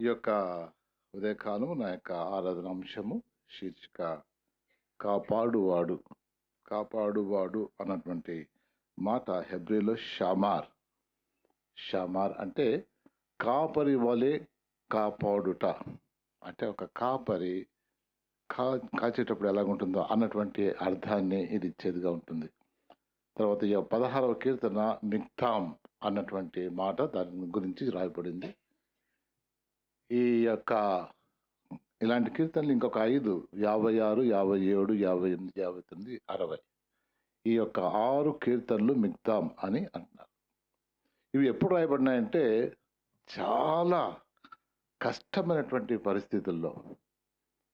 ఈ యొక్క ఉదయకాలము నా యొక్క ఆరాధన అంశము శీర్షిక కాపాడువాడు కాపాడువాడు అన్నటువంటి మాట హెబ్రిలో షామార్. షామార్ అంటే కాపరి వలె కాపాడుట. అంటే ఒక కాపరి కా కాచేటప్పుడు ఎలాగుంటుందో అన్నటువంటి అర్థాన్ని ఇది ఇచ్చేదిగా ఉంటుంది. తర్వాత ఈ పదహారవ కీర్తన మిక్తాం అన్నటువంటి మాట దాని గురించి రాయబడింది. యొక్క ఇలాంటి కీర్తనలు ఇంకొక ఐదు యాభై ఆరు యాభై ఏడు యాభై ఎనిమిది యాభై తొమ్మిది అరవై. ఈ యొక్క ఆరు కీర్తనలు మిగ్దాం అని అంటున్నారు. ఇవి ఎప్పుడు రాయబడినాయంటే చాలా కష్టమైనటువంటి పరిస్థితుల్లో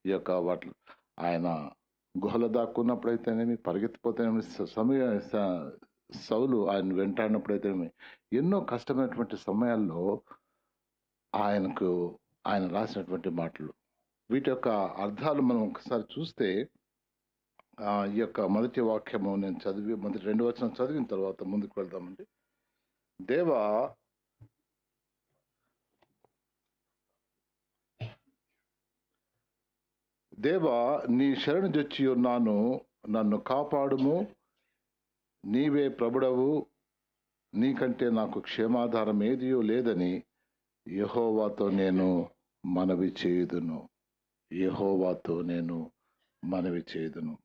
ఈ యొక్క వాటి ఆయన గుహలో దాక్కున్నప్పుడైతేనేమి పరిగెత్తిపోతేనేమి సమయ సౌలు ఆయన వెంటాడినప్పుడైతేనేమి ఎన్నో కష్టమైనటువంటి సమయాల్లో ఆయనకు ఆయన రాసినటువంటి మాటలు. వీటి యొక్క అర్థాలు మనం ఒకసారి చూస్తే ఈ యొక్క మొదటి వాక్యము నేను చదివి మొదటి రెండు వచనం చదివిన తర్వాత ముందుకు వెళ్దామండి. దేవా దేవా నీ శరణు జొచ్చి ఉన్నాను నన్ను కాపాడుము నీవే ప్రభుడవు నీకంటే నాకు క్షేమాధారం ఏదియో లేదని యెహోవాతో నేను మనవి చేయుదును. యహోవాతో నేను మనవి చేయుదును.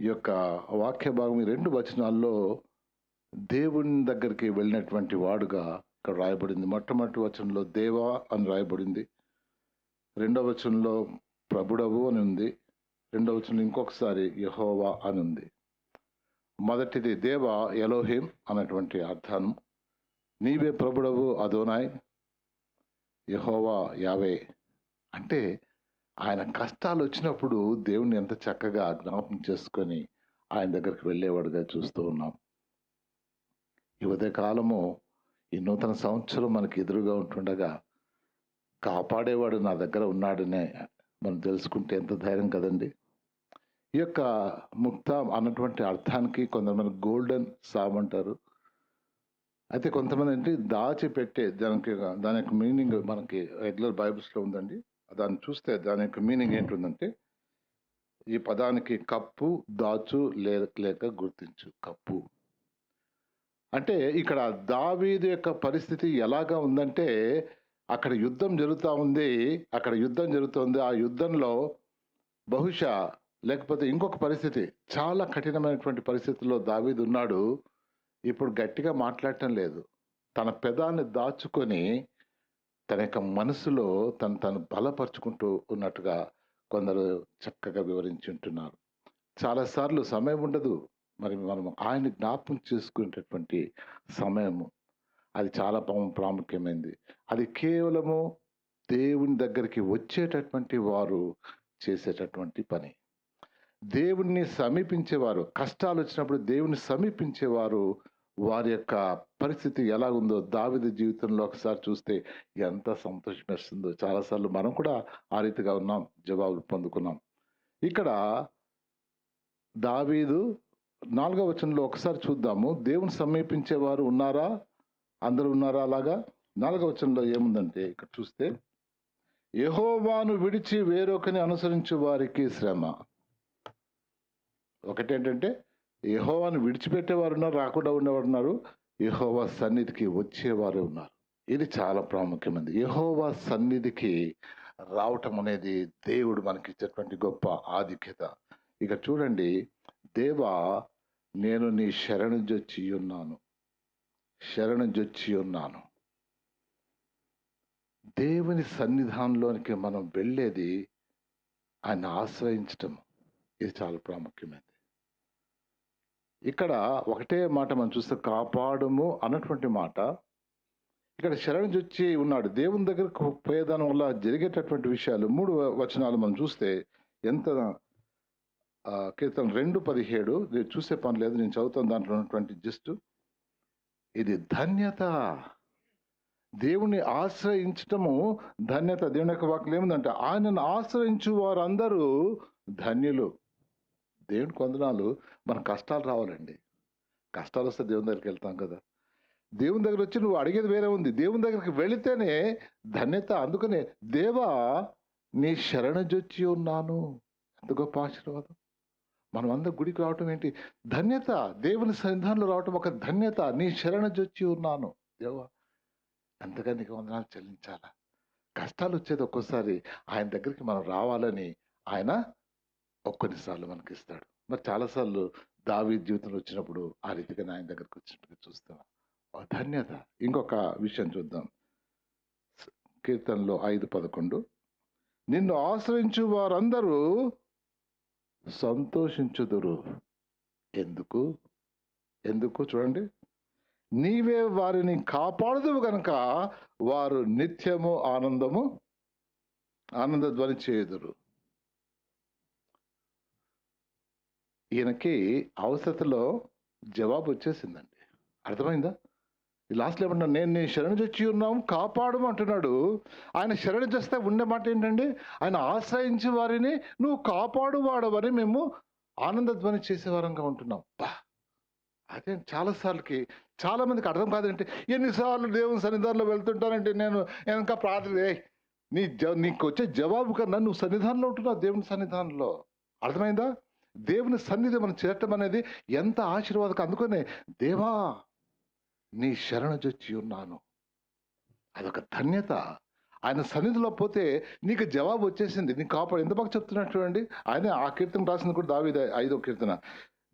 ఈ యొక్క వాక్య భాగం ఈ రెండు వచనాల్లో దేవుని దగ్గరికి వెళ్ళినటువంటి వాడుగా ఇక్కడ రాయబడింది. మొట్టమొదటి వచనంలో దేవా అని రాయబడింది. రెండవ వచనంలో ప్రభుడవు అని ఉంది. రెండవ వచనంలో ఇంకొకసారి యహోవా అని ఉంది. మొదటిది దేవ ఎలోహిం అన్నటువంటి అర్థం నీవే ప్రభుడవు అదోనాయ్. యహోవా యావే. అంటే ఆయన కష్టాలు వచ్చినప్పుడు దేవుణ్ణి ఎంత చక్కగా జ్ఞాపకం చేసుకొని ఆయన దగ్గరికి వెళ్ళేవాడుగా చూస్తూ ఉన్నాం. ఈ కాలము ఈ నూతన సంవత్సరం మనకి ఎదురుగా ఉంటుండగా కాపాడేవాడు నా దగ్గర ఉన్నాడనే మనం తెలుసుకుంటే ఎంత ధైర్యం కదండి? ఈ యొక్క ముక్త అన్నటువంటి అర్థానికి కొంతమంది గోల్డెన్ సామ్ అంటారు అయితే కొంతమంది ఏంటి దాచిపెట్టే దానికి దాని యొక్క మీనింగ్ మనకి రెగ్యులర్ బైబిల్స్లో ఉందండి. దాన్ని చూస్తే దాని యొక్క మీనింగ్ ఏంటుందంటే ఈ పదానికి కప్పు దాచు లేక గుర్తించు కప్పు. అంటే ఇక్కడ దావీదు యొక్క పరిస్థితి ఎలాగా ఉందంటే అక్కడ యుద్ధం జరుగుతూ ఉంది అక్కడ యుద్ధం జరుగుతుంది. ఆ యుద్ధంలో బహుశా లేకపోతే ఇంకొక పరిస్థితి చాలా కఠినమైనటువంటి పరిస్థితుల్లో దావీదు ఉన్నాడు. ఇప్పుడు గట్టిగా మాట్లాడటం లేదు. తన పెదాన్ని దాచుకొని తన యొక్క మనసులో తను తను బలపరుచుకుంటూ ఉన్నట్టుగా కొందరు చక్కగా వివరించి ఉంటున్నారు. చాలాసార్లు సమయం ఉండదు. మరి మనం ఆయన జ్ఞాపకం చేసుకునేటటువంటి సమయము. అది చాలా ప్రాముఖ్యమైనది అది కేవలము దేవుని దగ్గరికి వచ్చేటటువంటి వారు చేసేటటువంటి పని. దేవుణ్ణి సమీపించేవారు కష్టాలు వచ్చినప్పుడు దేవుని సమీపించేవారు వారి యొక్క పరిస్థితి ఎలా ఉందో దావిద జీవితంలో ఒకసారి చూస్తే ఎంత సంతోషం వేస్తుందో చాలాసార్లు మనం కూడా ఆ రీతిగా ఉన్నాం జవాబులు పొందుకున్నాం. ఇక్కడ దావీదు నాలుగవ వచనంలో ఒకసారి చూద్దాము. దేవుని సమీపించేవారు ఉన్నారా? అందరూ ఉన్నారా అలాగా? నాలుగవ వచనంలో ఏముందంటే ఇక్కడ చూస్తే యహోవాను విడిచి వేరొకని అనుసరించు వారికి శ్రమ. ఒకటేంటంటే యహోవాను విడిచిపెట్టేవారు ఉన్నారు రాకుండా ఉండేవారు ఉన్నారు యెహోవా సన్నిధికి వచ్చేవారు ఉన్నారు. ఇది చాలా ప్రాముఖ్యమైనది. యహోవా సన్నిధికి రావటం అనేది దేవుడు మనకిచ్చేటువంటి గొప్ప ఆధిక్యత. ఇక చూడండి దేవా నేను నీ శరణు జొచ్చి ఉన్నాను. శరణు జొచ్చి ఉన్నాను దేవుని సన్నిధానంలోనికి మనం వెళ్ళేది ఆయన ఆశ్రయించటం. ఇది చాలా ప్రాముఖ్యమైనది. ఇక్కడ ఒకటే మాట మనం చూస్తే కాపాడుము అన్నటువంటి మాట. ఇక్కడ శరణు చొచ్చి ఉన్నాడు. దేవుని దగ్గరకు పోయేదాని వల్ల జరిగేటటువంటి విషయాలు మూడు వచనాలు మనం చూస్తే ఎంత కీర్తన రెండు పదిహేడు నేను చూసే పని లేదు నేను చదువుతాను దాంట్లో ఉన్నటువంటి జస్ట్ ఇది ధన్యత. దేవుణ్ణి ఆశ్రయించటము ధన్యత. దేవుని యొక్క వాక్యం ఏముందంటే ఆయనను ఆశ్రయించు వారందరూ ధన్యులు. దేవుని కొందనాలు మన కష్టాలు రావాలండి. కష్టాలు వస్తే దేవుని దగ్గరికి వెళ్తాం కదా. దేవుని దగ్గర వచ్చి నువ్వు అడిగేది వేరే ఉంది. దేవుని దగ్గరికి వెళితేనే ధన్యత. అందుకనే దేవా నీ శరణజొచ్చి ఉన్నాను. ఎంత గొప్ప ఆశీర్వాదం. మనం అందరు గుడికి రావటం ఏంటి? ధన్యత. దేవుని సన్నిధానంలో రావటం ఒక ధన్యత. నీ శరణజొచ్చి ఉన్నాను. దేవా ఎంతగా నీకు వందనాలు చెల్లించాలా? కష్టాలు వచ్చేది ఒక్కోసారి. ఆయన దగ్గరికి మనం రావాలని ఆయన ఒక్కొన్నిసార్లు మనకి ఇస్తాడు మరి చాలాసార్లు దావి జీవితంలో వచ్చినప్పుడు ఆ రీతిగా ఆయన దగ్గరకు వచ్చినట్టుగా చూస్తాం. ధన్యత. ఇంకొక విషయం చూద్దాం. కీర్తనలో ఐదు పదకొండు. నిన్ను ఆశ్రయించు వారందరూ సంతోషించుదురు. ఎందుకు? ఎందుకు? చూడండి. నీవే వారిని కాపాడుదువు కనుక వారు నిత్యము ఆనందము ఆనంద ధ్వని చేయుదురు. ఈయనకి అవసరతలో జవాబు వచ్చేసిందండి. అర్థమైందా? లాస్ట్లో ఏమన్నా నేను నేను శరణు చచ్చి ఉన్నాం కాపాడు అంటున్నాడు. ఆయన శరణు చేస్తే ఉండే మాట ఏంటండి? ఆయన ఆశ్రయించి వారిని నువ్వు కాపాడు వాడవని మేము ఆనందధ్వని చేసేవారంగా ఉంటున్నాం. బా అదే చాలాసార్లకి చాలామందికి అర్థం కాదంటే ఎన్నిసార్లు దేవుని సన్నిధానంలో వెళ్తుంటానంటే నేను వెనక ఇంకా ప్రార్థన నీ జ నీకు వచ్చే జవాబు కన్నా నువ్వు సన్నిధానంలో ఉంటున్నావు దేవుని సన్నిధానంలో. అర్థమైందా? దేవుని సన్నిధి మనం చేరటం అనేది ఎంత ఆశీర్వాదకం అందుకనే దేవా నీ శరణ జొచ్చి ఉన్నాను. అదొక ధన్యత. ఆయన సన్నిధిలో పోతే నీకు జవాబు వచ్చేసింది. నీకు కాపాడు ఎంత బాగా చెప్తున్నట్టు చూడండి. ఆయన ఆ కీర్తన రాసింది కూడా దావి ఐదో కీర్తన.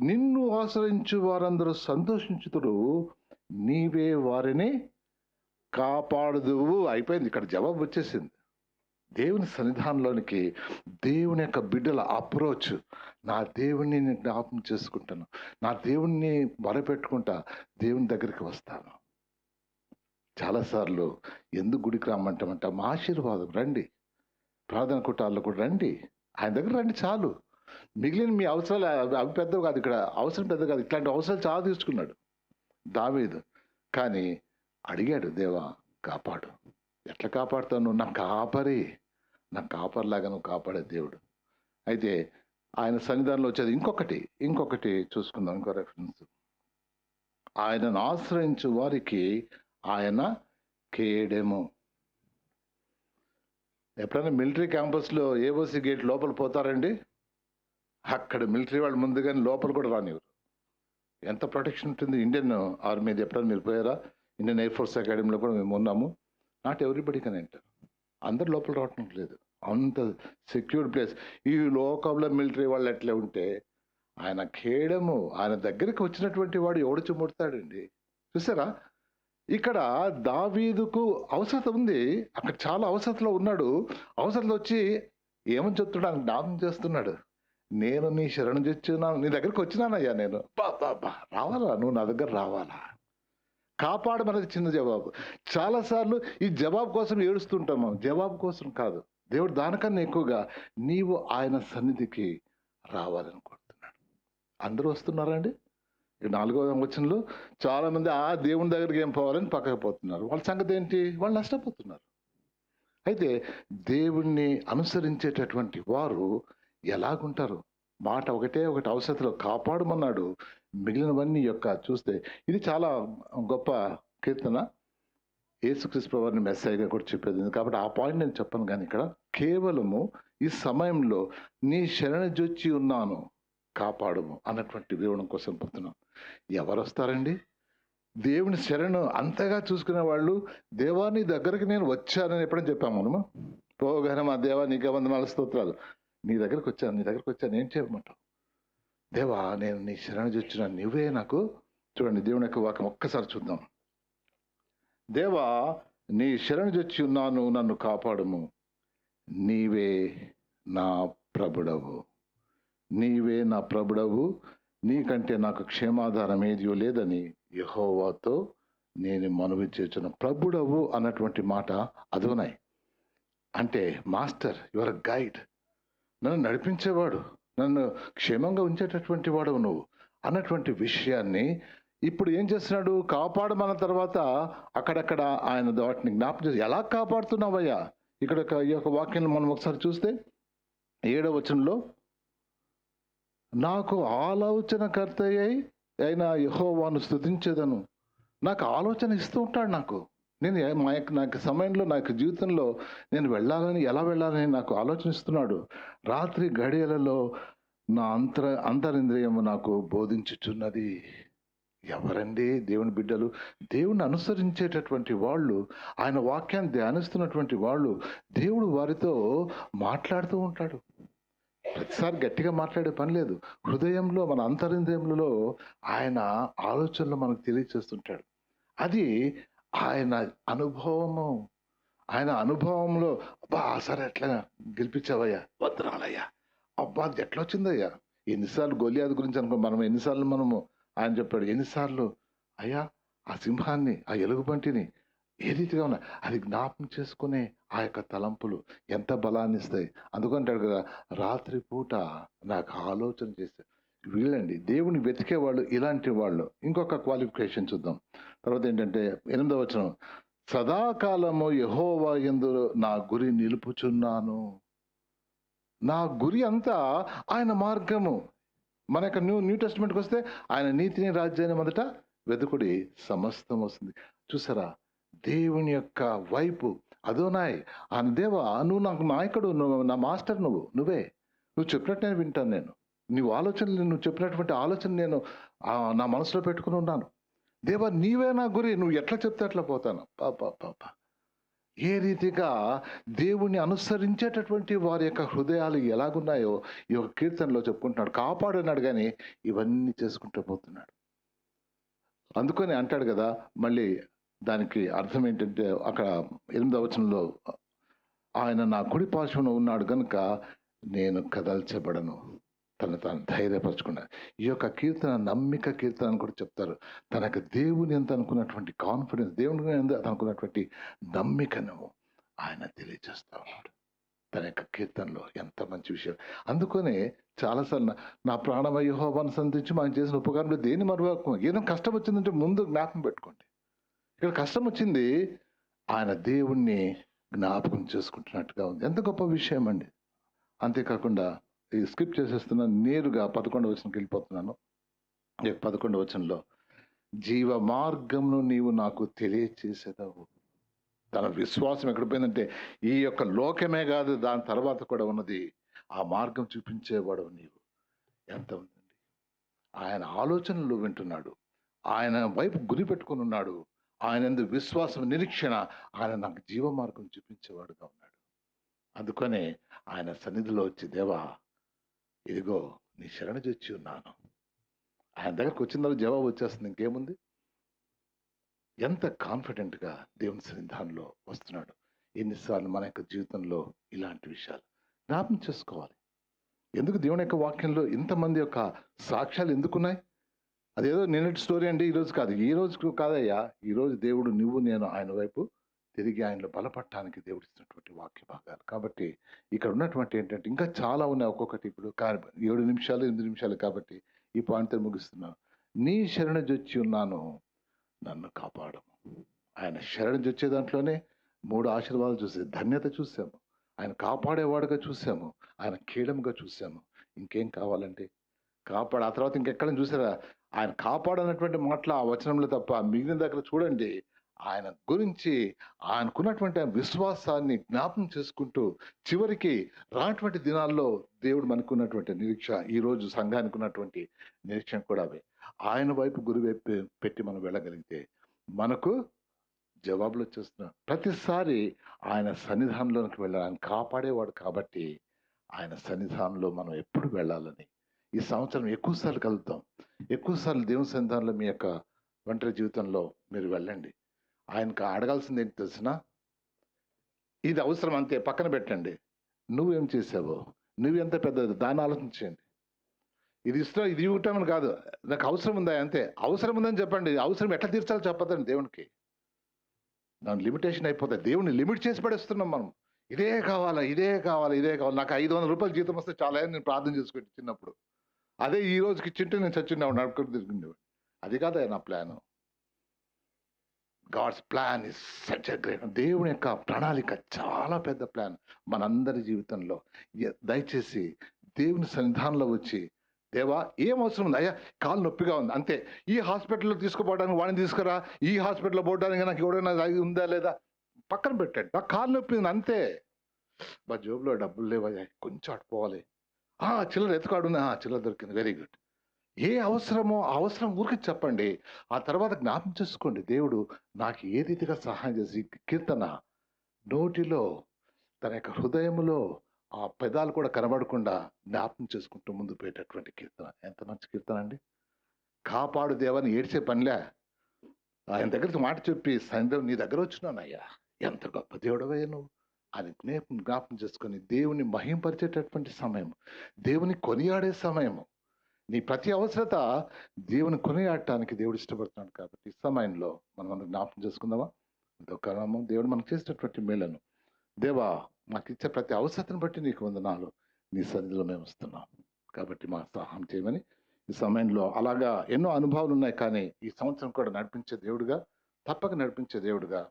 నిన్ను ఆశ్రయించు వారందరూ సంతోషించుతుడు నీవే వారిని కాపాడుదువు. అయిపోయింది. ఇక్కడ జవాబు వచ్చేసింది. దేవుని సన్నిధానంలోనికి దేవుని యొక్క బిడ్డల అప్రోచ్ నా దేవుణ్ణి నేను జ్ఞాపం చేసుకుంటాను. నా దేవుణ్ణి మొరపెట్టుకుంటా దేవుని దగ్గరికి వస్తాను. చాలాసార్లు ఎందుకు గుడికి రమ్మంటామంటే మా ఆశీర్వాదం రండి. ప్రార్థన కుటాల్లో కూడా రండి. ఆయన దగ్గర రండి చాలు. మిగిలిన మీ అవసరాలు అవి- పెద్దవి కాదు ఇక్కడ అవసరం పెద్ద కాదు. ఇట్లాంటి అవసరాలు చాలా తీసుకున్నాడు దావీదు. కానీ అడిగాడు దేవా కాపాడు. ఎట్లా కాపాడుతావు నా కాపరి. నా కాపరిలాగా నువ్వు కాపాడే దేవుడు. అయితే ఆయన సన్నిధానంలో వచ్చేది. ఇంకొకటి ఇంకొకటి చూసుకుందాం ఇంకో రెఫరెన్స్ ఆయనను ఆశ్రయించు వారికి ఆయన కేడెము. ఎప్పుడైనా మిలిటరీ క్యాంపస్లో ఏఓసి గేట్ లోపల పోతారండి? అక్కడ మిలిటరీ వాళ్ళు ముందుగానే లోపల కూడా రానివ్వరు. ఎంత ప్రొటెక్షన్ ఉంటుంది? ఇండియన్ ఆర్మీది ఎప్పుడైనా మీరు పోయారా? ఇండియన్ ఎయిర్ ఫోర్స్ అకాడమీలో కూడా మేము ఉన్నాము. నాట్ ఎవ్రీబడి కెన్ ఎంటర్ అందరు లోపల రావటం లేదు అంత సెక్యూర్డ్ ప్లేస్. ఈ లోకంలో మిలిటరీ వాళ్ళు ఎట్లా ఉంటే ఆయన ఖేడము ఆయన దగ్గరికి వచ్చినటువంటి వాడు ఎవడు చుమ్ముడతాడండి చూసారా? ఇక్కడ దావీదుకు అవసరత ఉంది. అక్కడ చాలా అవసరతలో ఉన్నాడు. అవసరతలో వచ్చి ఏమని చెప్తున్నాడు? జ్ఞాపం చేస్తున్నాడు. నేను నీ శరణు తెచ్చున్నాను నీ దగ్గరికి వచ్చినానయ్యా నేను. బా బా బా. రావాలా? నువ్వు నా దగ్గర రావాలా? కాపాడమనేది చిన్న జవాబు. చాలాసార్లు ఈ జవాబు కోసం ఏడుస్తుంటాము. జవాబు కోసం కాదు. దేవుడు దానికన్నా ఎక్కువగా నీవు ఆయన సన్నిధికి రావాలని కోరుతున్నాడు. అందరూ వస్తున్నారండి? ఈ నాలుగో వచనంలో చాలామంది ఆ దేవుని దగ్గరికి ఏం పోవాలని పక్కకు పోతున్నారు. వాళ్ళ సంగతి ఏంటి? వాళ్ళు నష్టపోతున్నారు. అయితే దేవుణ్ణి అనుసరించేటటువంటి వారు ఎలాగుంటారు? మాట ఒకటే ఒకటి అవసరతలో కాపాడమన్నాడు. మిగిలినవన్నీ యొక్క చూస్తే ఇది చాలా గొప్ప కీర్తన. యేసుక్రీస్తు వారిని మెస్సైగా కూడా చెప్పేది కాబట్టి ఆ పాయింట్ నేను చెప్పను కానీ ఇక్కడ కేవలము ఈ సమయంలో నీ శరణజొచ్చి ఉన్నాను కాపాడుము అన్నటువంటి వివరణ కోసం పోతున్నాను ఎవరు వస్తారండి దేవుని శరణు అంతగా చూసుకునే వాళ్ళు దేవాన్ని దగ్గరికి నేను వచ్చానని ఎప్పుడైనా చెప్పాము మనము పోగానే మా దేవా నీకే వందనాలు స్తోత్రాలు. నీ దగ్గరికి వచ్చాను నీ దగ్గరికి వచ్చాను ఏం చేయమంటావు? దేవా నేను నీ శరణ చొచ్చిన నువ్వే నాకు చూడండి దేవుని యొక్క వాక్యం ఒక్కసారి చూద్దాం. దేవా నీ శరణు చొచ్చి ఉన్నాను నన్ను కాపాడుము. నీవే నా ప్రభుడవు. నీవే నా ప్రభుడవు. నీకంటే నాకు క్షేమాధారం ఏదియో లేదని యహోవాతో నేను మనవి చేసిన ప్రభుడవు అన్నటువంటి మాట అదునాయి అంటే మాస్టర్ యువర్ గైడ్. నన్ను నడిపించేవాడు నన్ను క్షేమంగా ఉంచేటటువంటి వాడు నువ్వు అన్నటువంటి విషయాన్ని ఇప్పుడు ఏం చేస్తున్నాడు? కాపాడమన్న తర్వాత అక్కడక్కడ ఆయన వాటిని జ్ఞాపకం చేసి ఎలా కాపాడుతున్నావయ్యా? ఇక్కడ ఒక- ఈ యొక్క వాక్యం మనం ఒకసారి చూస్తే ఏడవ వచనంలో నాకు ఆలోచనకర్త అయి అయిన యహోవాను స్థుతించేదను నాకు ఆలోచన ఇస్తూ ఉంటాడు నాకు. నేను మా యొక్క నాకు సమయంలో నాకు జీవితంలో నేను వెళ్ళాలని ఎలా వెళ్ళాలని నాకు ఆలోచన ఇస్తున్నాడు రాత్రి గడియలలో నా అంతర అంతరింద్రియము నాకు బోధించుచున్నది. ఎవరండి దేవుని బిడ్డలు? దేవుని అనుసరించేటటువంటి వాళ్ళు ఆయన వాక్యాన్ని ధ్యానిస్తున్నటువంటి వాళ్ళు దేవుడు వారితో మాట్లాడుతూ ఉంటాడు. ప్రతిసారి గట్టిగా మాట్లాడే పని లేదు. హృదయంలో మన అంతరింద్రియములలో ఆయన ఆలోచనలు మనకు తెలియచేస్తుంటాడు. అది ఆయన అనుభవము. ఆయన అనుభవంలో అబ్బా సరే ఎట్లా గెలిపించావయ్యా వద్దురాలయ్యా. అబ్బా అది ఎట్లా వచ్చిందయ్యా? ఎన్నిసార్లు గొలియాది గురించి అనుకో మనం ఎన్నిసార్లు మనము ఆయన చెప్పాడు ఎన్నిసార్లు అయ్యా ఆ సింహాన్ని ఆ ఎలుగుబంటిని ఏ రీతిగా ఉన్నా అది జ్ఞాపకం చేసుకునే ఆ యొక్క తలంపులు ఎంత బలాన్ని ఇస్తాయి. అందుకంటాడు కదా రాత్రి పూట నాకు ఆలోచన చేస్తే వీళ్ళండి దేవుని వెతికే వాళ్ళు ఇలాంటి వాళ్ళు. ఇంకొక క్వాలిఫికేషన్ చూద్దాం. తర్వాత ఏంటంటే ఎనిమిదవ వచనం సదాకాలము యహోవా ఎందు నా గురి నిలుపుచున్నాను. నా గురి అంతా ఆయన మార్గము. మన యొక్క న్యూ న్యూ టెస్ట్మెంట్కి వస్తే ఆయన నీతిని రాజ్యాన్ని మొదట వెతుకుడి సమస్తం వస్తుంది. చూసారా? దేవుని యొక్క వైపు. అదోనాయ్ ఆయన దేవా నువ్వు నాకు నాయకుడు నువ్వు నా మాస్టర్ నువ్వు నువ్వే. నువ్వు చెప్పినట్టు నేను వింటాను నేను. నీవు ఆలోచనలు నువ్వు చెప్పినటువంటి ఆలోచన నేను నా మనసులో పెట్టుకుని ఉన్నాను. దేవా నీవే నా గురి నువ్వు ఎట్లా చెప్తే అట్లా పోతాను. పాప పాప ఏ రీతిగా దేవుణ్ణి అనుసరించేటటువంటి వారి యొక్క హృదయాలు ఎలాగున్నాయో ఈ యొక్క కీర్తనలో చెప్పుకుంటున్నాడు. కాపాడన్నాడు కానీ ఇవన్నీ చేసుకుంటూ పోతున్నాడు. అందుకని అంటాడు కదా మళ్ళీ దానికి అర్థం ఏంటంటే అక్కడ ఎనిమిదవ వచనంలో ఆయన నా కుడి పార్శ్వన ఉన్నాడు కనుక నేను కదల్చబడను. తను తాను ధైర్యపరచుకున్నాడు. ఈ యొక్క కీర్తన నమ్మిక కీర్తన అని కూడా చెప్తారు. తనకు దేవుని ఎంత అనుకున్నటువంటి కాన్ఫిడెన్స్ దేవుని ఎంత అనుకున్నటువంటి నమ్మికను ఆయన తెలియజేస్తా ఉన్నాడు. తన యొక్క కీర్తనలో ఎంత మంచి విషయం. అందుకనే చాలాసార్లు నా- నా ప్రాణమయ్య సంధించి మనం చేసిన ఉపకారంలో దేని మరొక ఏదైనా కష్టం వచ్చిందంటే ముందు జ్ఞాపకం పెట్టుకోండి. ఇక్కడ కష్టం వచ్చింది ఆయన దేవుణ్ణి జ్ఞాపకం చేసుకుంటున్నట్టుగా ఉంది. ఎంత గొప్ప విషయం అండి. అంతేకాకుండా స్కిప్ చేసేస్తున్నాను నేరుగా పదకొండు వచనంకి వెళ్ళిపోతున్నాను. పదకొండు వచనంలో జీవ మార్గంను నీవు నాకు తెలియచేసేదావు. తన విశ్వాసం ఎక్కడ పోయిందంటే ఈ యొక్క లోకమే కాదు దాని తర్వాత కూడా ఉన్నది ఆ మార్గం చూపించేవాడు నీవు. ఎంత ఉందండి. ఆయన ఆలోచనలు వింటున్నాడు. ఆయన వైపు గురి పెట్టుకుని ఉన్నాడు. ఆయన ఎందు విశ్వాసం నిరీక్షణ ఆయన నాకు జీవ మార్గం చూపించేవాడుగా ఉన్నాడు. అందుకనే ఆయన సన్నిధిలో వచ్చి దేవా ఇదిగో నీ శరణ చొచ్చి ఉన్నాను. ఆయన దగ్గరకు వచ్చిన తర్వాత జవాబు వచ్చేస్తుంది. ఇంకేముంది? ఎంత కాన్ఫిడెంట్గా దేవుని సన్నిధానంలో వస్తున్నాడు. ఎన్నిసార్లు మన యొక్క జీవితంలో ఇలాంటి విషయాలు. జ్ఞాపం చేసుకోవాలి. ఎందుకు దేవుని యొక్క వాక్యంలో ఇంతమంది యొక్క సాక్ష్యాలు ఎందుకున్నాయి? అదేదో నిన్నటి స్టోరీ అండి ఈరోజు కాదు. ఈ రోజుకు కాదయ్యా ఈరోజు దేవుడు నువ్వు నేను ఆయన వైపు తిరిగి ఆయనలో బలపడటానికి దేవుడిస్తున్నటువంటి వాక్య భాగాలు కాబట్టి ఇక్కడ ఉన్నటువంటి ఏంటంటే ఇంకా చాలా ఉన్నాయి ఒక్కొక్కటి ఇప్పుడు. ఏడు నిమిషాలు ఎనిమిది నిమిషాలు కాబట్టి ఈ పాయింట్తో ముగిస్తున్నాను. నీ శరణ జొచ్చి ఉన్నాను నన్ను కాపాడము ఆయన శరణ జొచ్చే దాంట్లోనే మూడు ఆశీర్వాదాలు చూసే. ధన్యత చూసాము ఆయన కాపాడేవాడుగా చూసాము ఆయన కీడముగా చూసాము ఇంకేం కావాలంటే కాపాడు. ఆ తర్వాత ఇంకెక్కడ చూసారా? ఆయన కాపాడనటువంటి మాటలు ఆ వచనంలో తప్ప మిగిలిన దగ్గర చూడండి. ఆయన గురించి ఆయనకున్నటువంటి విశ్వాసాన్ని జ్ఞాపం చేసుకుంటూ చివరికి రానటువంటి దినాల్లో దేవుడు మనకున్నటువంటి నిరీక్ష ఈరోజు సంఘానికి ఉన్నటువంటి నిరీక్షణ కూడా అవే. ఆయన వైపు గురి వైపు పెట్టి మనం వెళ్ళగలిగితే మనకు జవాబులు వచ్చేస్తున్నాడు ప్రతిసారి ఆయన సన్నిధానంలోనికి వెళ్ళాలని ఆయన కాపాడేవాడు కాబట్టి ఆయన సన్నిధానంలో మనం ఎప్పుడు వెళ్ళాలని. ఈ సంవత్సరం ఎక్కువసార్లు కలుద్దాం. ఎక్కువసార్లు దేవుని సన్నిధానంలో మీ యొక్క ఒంటరి జీవితంలో మీరు వెళ్ళండి. ఆయనకు అడగాల్సింది ఏంటి తెలిసిన? ఇది అవసరం అంతే పక్కన పెట్టండి. నువ్వేం చేసావో? నువ్వెంత పెద్దది? దాన్ని ఆలోచించండి ఇది ఇష్టం ఇది ఇవ్వటమని కాదు. నాకు అవసరం ఉందా అంతే? అవసరం ఉందని చెప్పండి. అవసరం ఎట్లా తీర్చాలో చెప్పదండి దేవునికి. దాని లిమిటేషన్ అయిపోతుంది దేవుని లిమిట్ చేసి పడేస్తున్నాం మనం. ఇదే కావాలా ఇదే కావాలా ఇదే కావాలి. నాకు ఐదు వందల రూపాయలు జీతం వస్తే చాలా నేను ప్రార్థన చేసుకుంటే చిన్నప్పుడు. అదే ఈ రోజుకి ఇచ్చింటే నేను చచ్చిన నడుపుకొని తిరిగిండేవాడు అది కాదా నా plan. God's plan is such a great దేవుని యొక్క ప్రణాళిక చాలా పెద్ద ప్లాన్ మనందరి జీవితంలో. దయచేసి దేవుని సన్నిధానంలో వచ్చి దేవా ఏం అవసరం ఉంది? అయ్యా కాలు నొప్పిగా ఉంది. అంతే. ఈ హాస్పిటల్లో తీసుకుపోవడానికి వాడిని తీసుకురా. ఈ హాస్పిటల్లో పోవడానికి నాకు ఎవడైనా ఉందా లేదా? పక్కన పెట్టాడు. నాకు కాలు నొప్పి ఉంది. అంతే. మా జోబులో డబ్బులు లేవయ్యా. కొంచెం అటుపోవాలి ఆ చిల్లర ఎత్తుకాడున్నా ఆ, చిల్లర దొరికింది. Very good. ఏ అవసరమో ఆ అవసరం ఊరికి చెప్పండి. ఆ తర్వాత జ్ఞాపం చేసుకోండి. దేవుడు నాకు ఏ రీతిగా సహాయం చేసి కీర్తన నోటిలో తన యొక్క హృదయములో ఆ పెదాలు కూడా కనబడకుండా జ్ఞాపం చేసుకుంటూ ముందు పోయేటటువంటి కీర్తన. ఎంత మంచి కీర్తన అండి. కాపాడు దేవాన్ని ఏడ్చే పనిలే. ఆయన దగ్గరికి మాట చెప్పి సాయంత్రం నీ దగ్గర వచ్చినానయ్యా. ఎంత గొప్ప దేవుడవయ్యా నువ్వు. అని జ్ఞాపం జ్ఞాపం చేసుకొని దేవుని మహింపరిచేటటువంటి సమయం దేవుని కొనియాడే సమయము. నీ ప్రతి అవసరత దేవుని కొనియాడటానికి దేవుడు ఇష్టపడుతున్నాడు కాబట్టి ఈ సమయంలో మనం అందరం జ్ఞాపకం చేసుకుందామా? ఇదొక నామం దేవుడు మనకు చేసినటువంటి మేలను. దేవా మాకు ఇచ్చే ప్రతి అవసరతను బట్టి నీకు వందనాలు. నీ సన్నిధిలో మేము వస్తున్నాం. కాబట్టి మా సహాయం చేయమని ఈ సమయంలో అలాగా ఎన్నో అనుభవాలు ఉన్నాయి కానీ ఈ సంవత్సరం కూడా నడిపించే దేవుడుగా తప్పక నడిపించే దేవుడుగా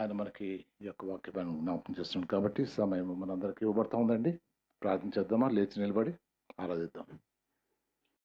ఆయన మనకి ఈ యొక్క వాక్యాన్ని జ్ఞాపకం చేస్తున్నాడు కాబట్టి సమయం మనందరికీ ఇవ్వబడతా ఉందండి. ప్రార్థన చేద్దామా? లేచి నిలబడి ఆరాధిద్దాం.